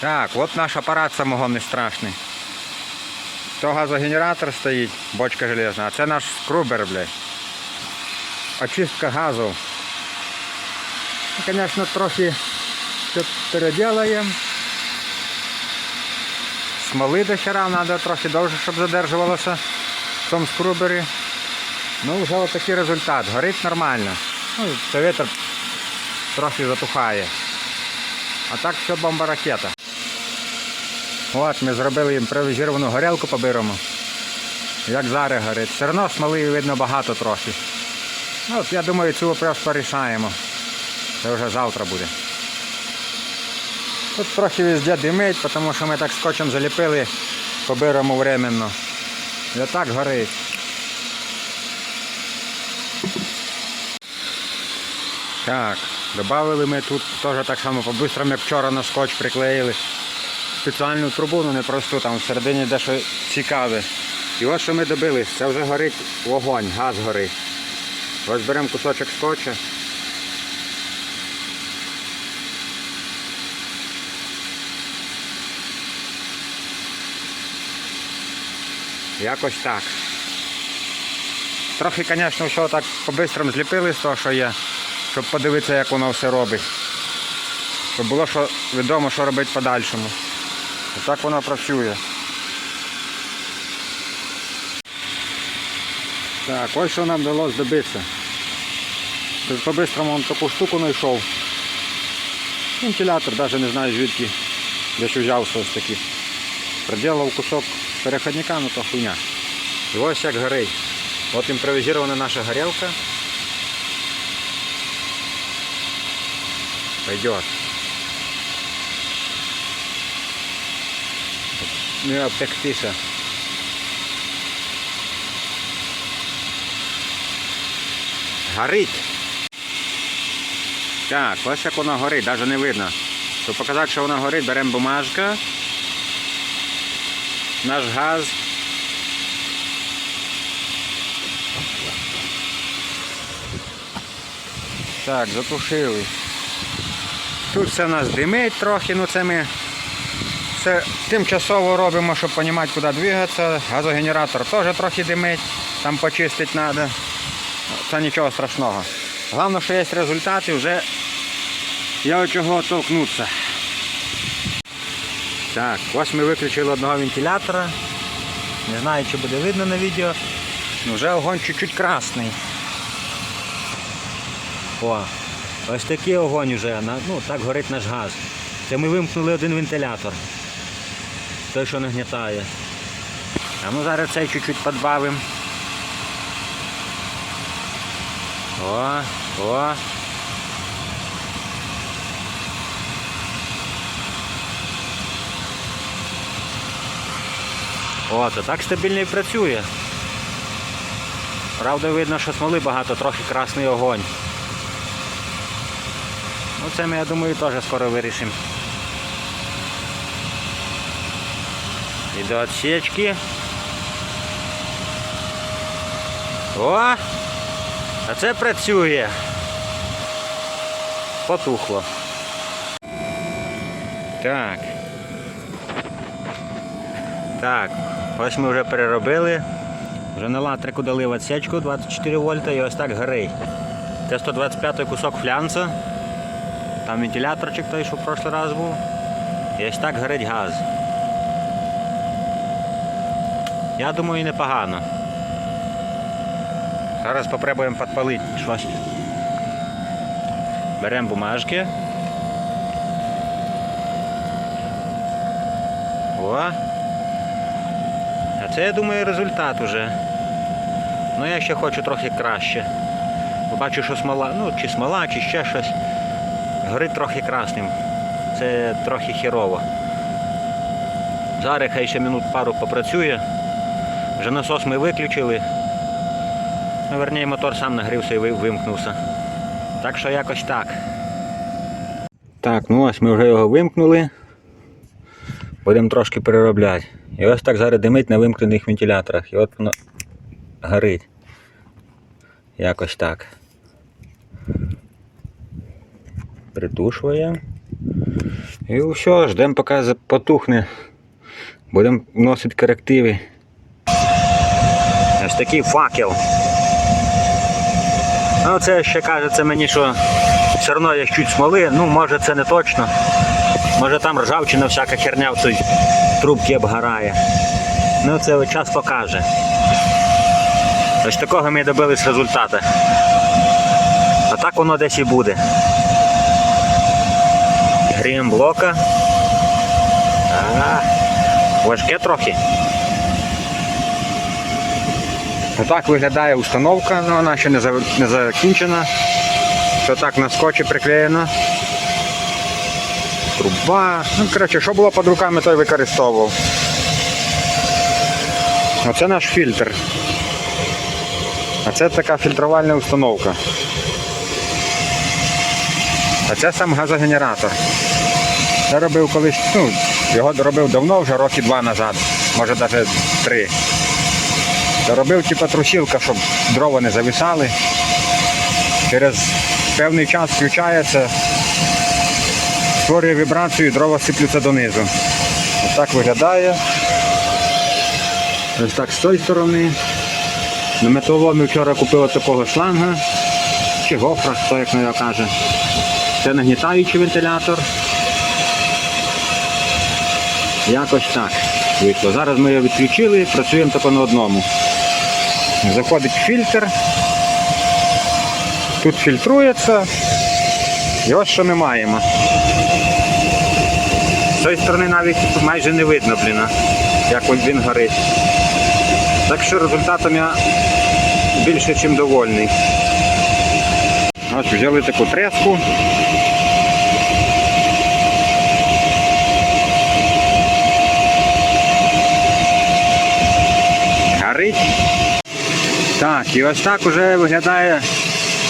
Так, от наш апарат самогонний страшний. То газогенератор стоїть, бочка железна, а це наш скрубер, блядь. Очистка газу. Звісно, трохи все переделаємо. Смоли до хера треба трохи довше, щоб задержувалося в тому скрубері. Ну, вже ось такий результат. Горить нормально. Ну, це вітер трохи затухає. А так все бомба ракета. От ми зробили їм привізіровану горілку по-бирому. Як зараз горить. Все одно смоли видно багато трохи. Ну, от я думаю, цю вопрос порішаємо. Це вже завтра буде. Тут трохи везде димить, тому що ми так скотчем заліпили по-бирому временно. І отак горить. Так, додали ми тут теж так само по-бистрому, як вчора на скотч приклеїли. Спеціальну трубу, ну не просту, там всередині дещо цікаве. І ось що ми добились, це вже горить вогонь, газ горить. Ось беремо кусочок скотча. Якось так. Трохи, звісно, все так по-бистрому зліпили з того, що є, щоб подивитися, як воно все робить. Щоб було що відомо, що робити подальшому. Так воно працює. Так, ось що нам вдалося добитися. Тут по-бистрому он таку штуку знайшов. Вентилятор, навіть не знаю звідки десь взявся ось такий. Приділав кусок переходника, ну то хуйня. І ось як горить. От імпровізована наша горілка. Пойдет. Не обтектися. Горить. Так, ось як воно горить, навіть не видно. Щоб показати, що воно горить, беремо бумажка, наш газ. Так, затушили. Тут все у нас димить трохи, ну це ми все тимчасово робимо, щоб розуміти, куди двигатися. Газогенератор теж трохи димить, там почистити треба. Це нічого страшного. Головне, що є результат і вже є від чого толкнутися. Так, ось ми виключили одного вентилятора. Не знаю, чи буде видно на відео. Ну, вже огонь чуть-чуть красний. О, ось такий огонь вже, ну так горить наш газ. Це ми вимкнули один вентилятор. Той, що нагнітає. А ну зараз цей чуть-чуть підбавимо. О, о. О, то так стабільно і працює. Правда, видно, що смоли багато, трохи красний огонь. Ну це ми, я думаю, теж скоро вирішимо. І до отсечки. О! А це працює. Потухло. Так. Так, ось ми вже переробили. Вже на латрику дали в отсечку 24 вольта і ось так горить. Це 125 кусок флянца. Там вентиляторчик той, що в прошлий раз був. І ось так горить газ. Я думаю, непогано. Зараз спробуємо підпалити щось. Беремо бумажки. О. А це, я думаю, результат уже. Ну я ще хочу трохи краще. Бо бачу, що смола, ну чи смола, чи ще щось. Горить трохи красним. Це трохи херово. Зараз хай ще минут пару попрацює. Вже насос ми виключили. Ну, верніше, мотор сам нагрівся і вимкнувся. Так що якось так. Так, ну ось ми вже його вимкнули. Будемо трошки переробляти. І ось так зараз димить на вимкнених вентиляторах. І от воно горить. Якось так. Притушує. І все, ждемо поки потухне. Будемо вносити корективи. Ось такий факел. Ну, це ще кажеться мені, що все одно є чуть смоли, ну може це не точно. Може там ржавчина всяка херня в цій трубці обгорає. Ну це час покаже. Ось такого ми добились результату. А так воно десь і буде. Грієм блока. А, важке трохи. Отак виглядає установка, але вона ще не закінчена. Все так на скотчі приклеєно. Труба. Ну, коротше, що було під руками, то й використовував. Оце наш фільтр. А це така фільтрувальна установка. А це сам газогенератор. Це робив колись, ну, його робив давно, вже роки два назад, може навіть три. Робив типу трусілка, щоб дрова не зависали. Через певний час включається, створює вібрацію і дрова сиплються донизу. Ось так виглядає. Ось так з тої сторони. На металоломі вчора купила такого шланга, чи гофра, хто як на його каже. Це нагнітаючий вентилятор. Якось так вийшло. Зараз ми його відключили, працюємо тільки на одному. Заходить фільтр. Тут фільтрується. І ось що ми маємо. З цієї сторони навіть майже не видно, блін, як він горить. Так що результатом я більше, ніж довольний. Ось взяли таку треску. Горить. Так, і ось так уже виглядає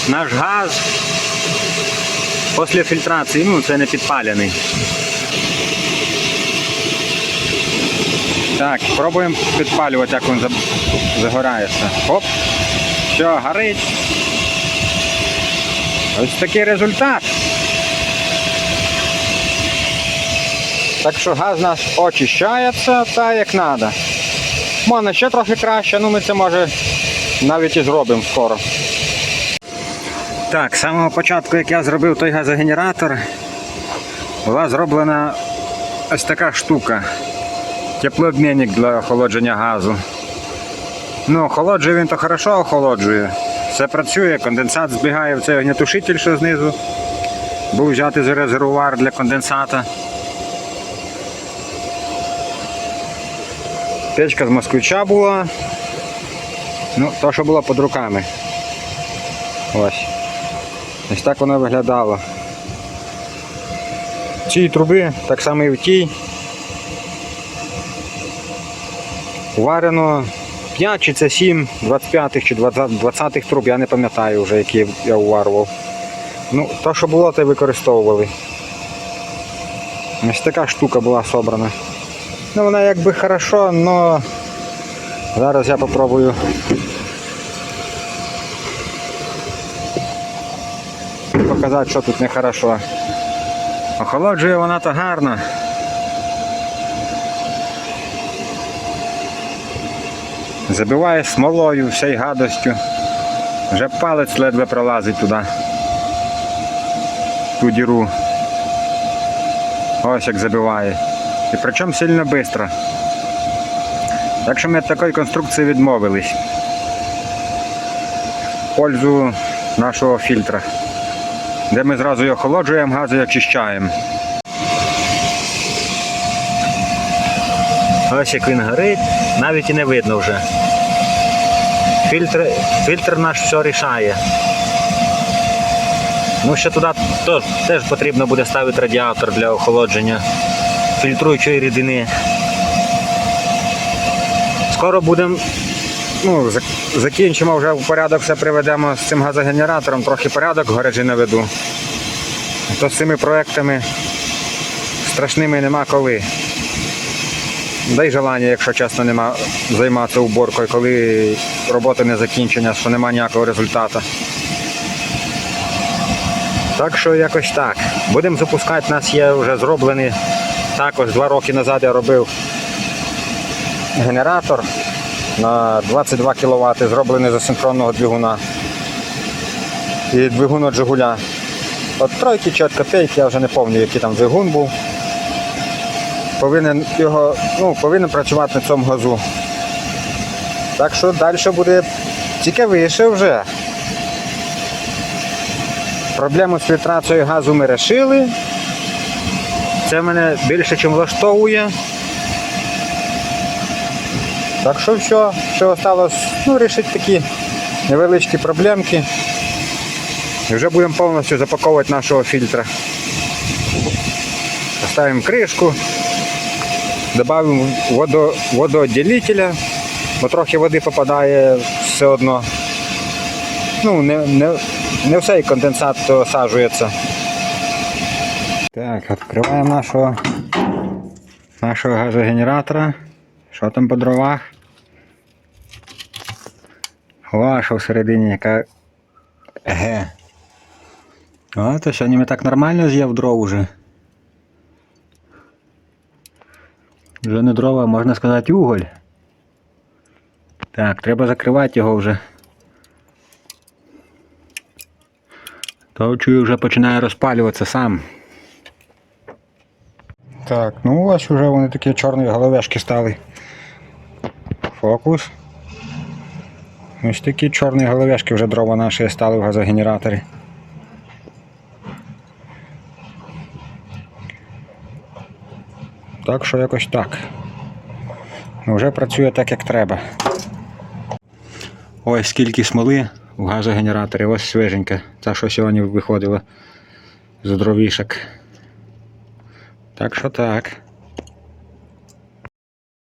наш газ після фільтрації. Ну, це не підпалений. Так, пробуємо підпалювати, як він загорається. Оп. Все, горить. Ось такий результат. Так що газ у нас очищається так, як треба. Можна ще трохи краще, ну ми це може навіть і зробимо скоро. Так, з самого початку, як я зробив той газогенератор, була зроблена ось така штука. Теплообмінник для охолодження газу. Ну, охолоджує він то хорошо охолоджує. Все працює, конденсат збігає в цей огнятушитель, що знизу. Був взяти з резервуар для конденсата. Печка з москвича була. Ну, то, що було під руками. Ось. Ось так воно виглядало. В цій труби, так само і в тій. Варено 5 чи це 7 25-х чи 20-х труб, я не пам'ятаю вже, які я уварував. Ну, то, що було, те використовували. Ось така штука була собрана. Ну, вона якби хорошо, але зараз я попробую. Показати, що тут нехорошо. Охолоджує вона то гарно. Забиває смолою, всей гадостю. Вже палець ледве пролазить туди. Ту діру. Ось як забиває. І причому сильно швидко. Так що ми від такої конструкції відмовились. В пользу нашого фільтра. Де ми зразу і охолоджуємо газ і очищаємо. Ось як він горить, навіть і не видно вже. Фільтр, фільтр наш все рішає. Ну, ще туди то, теж потрібно буде ставити радіатор для охолодження фільтруючої рідини. Скоро будемо, ну, закінчимо вже в порядок, все приведемо з цим газогенератором, трохи порядок в гаражі наведу. То з цими проектами страшними нема коли. Да й желання, якщо чесно, нема займатися уборкою, коли робота не закінчена, що нема ніякого результату. Так що якось так. Будемо запускати, нас є вже зроблений. Також два роки назад я робив генератор на 22 кВт, зроблений з асинхронного двигуна. І двигун від Жигуля. От тройки чи від копейки, я вже не пам'ятаю, який там двигун був. Повинен його, ну, повинен працювати на цьому газу. Так що далі буде цікавіше вже. Проблему з фільтрацією газу ми вирішили. Це мене більше, ніж влаштовує. Так що все, що осталось, ну, рішити такі невеличкі проблемки. І вже будемо повністю запаковувати нашого фільтра. Поставимо кришку, додамо водо, водоотделителя, бо трохи води попадає все одно. Ну, не, не, не все конденсат осаджується. Так, відкриваємо нашого, нашого газогенератора. Що там по дровах? О, що всередині яка Г. О, то сьогодні ми так нормально з'їв дров уже. Вже не дрова, а можна сказати уголь. Так, треба закривати його вже. То чую, вже починає розпалюватися сам. Так, ну ось вже вони такі чорні головешки стали. Фокус. Ось такі чорні головешки вже дрова наші стали в газогенераторі. Так що якось так. Ну, Вже працює так, як треба. Ось скільки смоли в газогенераторі, ось свіженька. Це що сьогодні виходило з дровішок. Так що так.